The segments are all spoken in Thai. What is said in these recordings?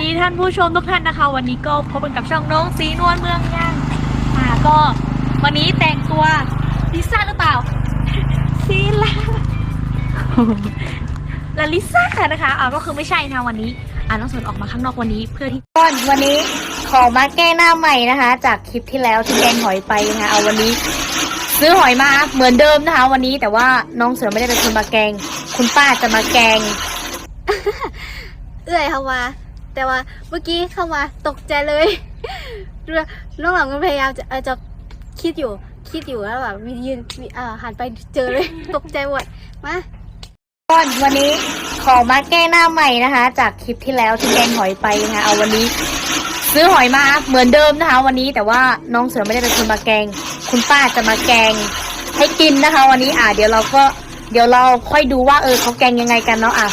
ดีท่านผู้ชมทุกท่านนะคะ วันนี้ก็พบกันกับช่องน้องสีนวลเมืองย่างอ่าก็วันนี้แต่งตัวลิซ่าหรือเปล่าซีลาลาลิซ่านะคะอ่าก็คือไม่ใช่นะวันนี้อ่าน้องสนออกมาข้างนอกวันนี้เพื่อที่ก่อนวันนี้ขอมาแก้หน้าใหม่นะคะ จากคลิปที่แล้วที่แกงหอยไปนะคะเอาวันนี้ ซื้อหอยมาเหมือนเดิมนะคะ วันนี้แต่ว่าน้องเสือไม่ได้เป็นคนมาแกง คุณป้าจะมาแกง เอื่อยเข้ามา แต่ว่าเมื่อกี้เข้ามาตกใจเลยเรือน้องหลังก็พยายามจะเออจะคิดอยู่ คิดอยู่แล้วแบบยืนวิอ่าหันไปเจอเลย ตกใจหมดมาก่อนวันนี้ขอมาแก้หน้าใหม่นะคะ จากคลิปที่แล้วที่แกงหอยไปนะคะเอาวันนี้ ซื้อหอยมาเหมือนเดิมนะคะ วันนี้แต่ว่าน้องเสือไม่ได้เป็นคนมาแกง คุณป้าจะมาแกงให้กินนะคะ วันนี้อะเดี๋ยวเราก็เดี๋ยวเราค่อยดูว่าเออเขาแกงยังไงกันเนาะอะ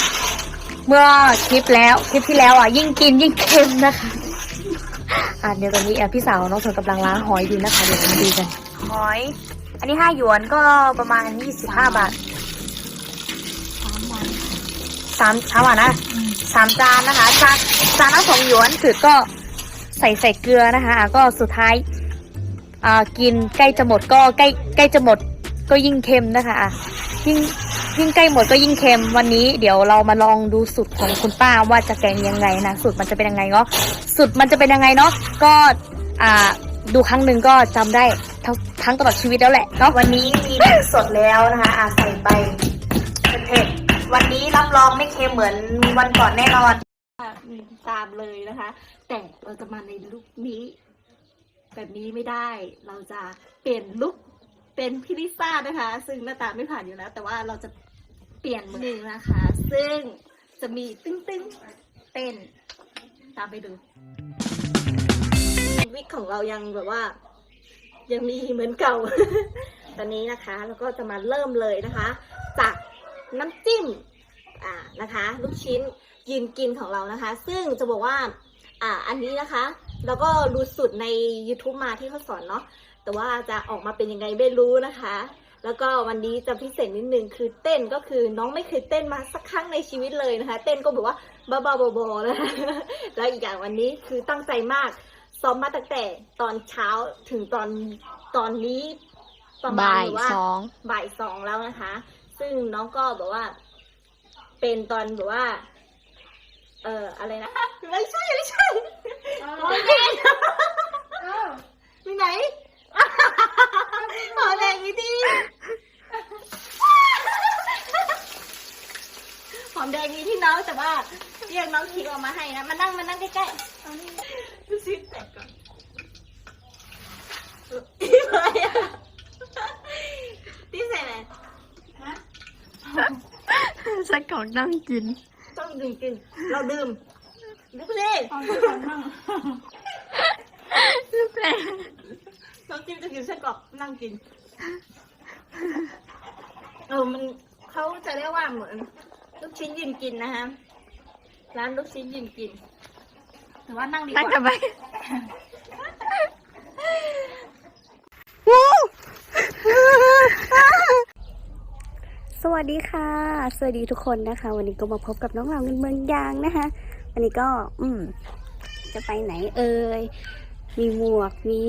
เมื่อคลิปแล้วคลิปที่แล้วอะ ยิ่งกินยิ่งเค็มนะคะอะเดี๋ยวตอนนี้อะพี่สาวน้องเสือกำลังล้างหอยอยู่นะคะเดี๋ยวมาดูกัน หอย อันนี้ห้าหยวนก็ประมาณยี่สิบห้าบาทสามเช้าอะนะสามจานนะคะจานจานละสองหยวนคือก็ใส่ใส่เกลือนะคะอะก็สุดท้ายอ่ากินใกล้จะหมดก็ใกล้ใกล้จะหมดก็ยิ่งเค็มนะคะอะยิ่ง ยิ่งใกล้หมดก็ยิ่งเค็มวันนี้เดี๋ยวเรามาลองดูสูตรของคุณป้าว่าจะแกงยังไงนะสูตรมันจะเป็นยังไงเนาะสูตรมันจะเป็นยังไงเนาะก็อ่าดูครั้งหนึ่งก็จำได้ทั้งทั้งตลอดชีวิตแล้วแหละเนาะวันนี้มีพริกสดแล้วนะคะอะใส่ไปเผ็ดๆวันนี้รับรองไม่เค็มเหมือนวันก่อนแน่นอนตามเลยนะคะ แต่เราจะมาในลุคนี้ แบบนี้ไม่ได้เราจะเปลี่ยนลุค เป็นพี่ลิซ่านะคะ ซึ่งหน้าตาไม่ผ่านอยู่แล้ว แต่ว่าเราจะเปลี่ยนมือหนึ่งนะคะ ซึ่งจะมีตึ้งตึ้งๆเต้น ตามไปดู วิกของเรายังแบบว่า ยังมีเหมือนเก่า ตอนนี้นะคะแล้วก็จะมาเริ่มเลยนะคะ จากน้ำจิ้มอ่านะคะ ลูกชิ้นยืนกินของเรานะคะ ซึ่งจะบอกว่าอ่าอันนี้นะคะ แล้วก็รู้สุดใน YouTube มาที่เขาสอนเนาะ แต่ว่าจะออกมาเป็นยังไงไม่รู้นะคะ แล้วก็วันนี้จะพิเศษนิดนึงคือเต้นก็คือน้องไม่เคยเต้นมาสักครั้งในชีวิตเลยนะคะ เต้นก็แบบว่าบ้าๆบอๆนะคะแล้วอีกอย่างวันนี้คือตั้งใจมากซ้อมมาตั้งแต่ตอนเช้าถึงตอนตอนนี้ประมาณบ่ายแบบว่าสองบ่ายสองแล้วนะคะ ซึ่งน้องก็แบบว่า เป็นตอนแบบว่า เอ่ออะไรนะไม่ใช่ไม่ใช่หอแดงมีไหน หอแดงอีดีหอมแดงมีที่น้องแต่ว่าเรียกน้องคิงออกมาให้นะมานั่งมานั่งใกล้ๆเอานี่ดูซิแตกก่อนอีอะไรอะที่ใส่อะไรสักก่อนนั่งกิน ต้องดื่มกิน เราดื่มดูสิแปลน้องจิ้มจะ กินไส้กรอกนั่งกิน เออมันเขาจะเรียกว่าเหมือน ลูกชิ้นยืนกินนะคะร้านลูกชิ้นยืนกินแต่ว่านั่งดีกนั่งว่าทำไมสวัสดีค่ะ สวัสดีทุกคนนะคะ วันนี้ก็มาพบกับน้องเราเงินเมืองยางนะคะ วันนี้ก็ อืม จะไปไหนเอ่ย มีหมวก มี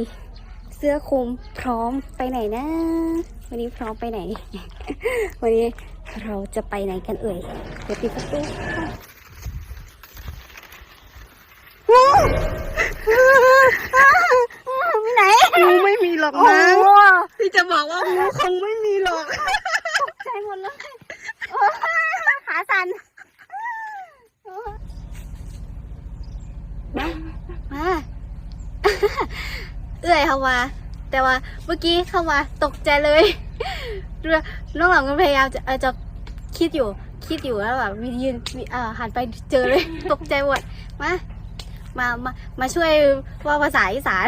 เสื้อคลุมพร้อมไปไหนนะ วันนี้พร้อมไปไหน วันนี้เราจะไปไหนกันเอ่ยเดี๋ยวปิดประตูค่ะไปไหน งูไม่มีหรอกนะพี่จะบอกว่างูคงไม่มีหรอก ใจหมดเลยโอ้ยขาสั่นมามา เอื่อยเข้ามาแต่ว่าเมื่อกี้เข้ามาตกใจเลยเรือน้องหลังก็พยายามจะจะคิดอยู่คิดอยู่แล้วแบบวิยืนวิอ่าหันไปเจอเลยตกใจหมดมามามามาช่วยว่าภาษาอีสาน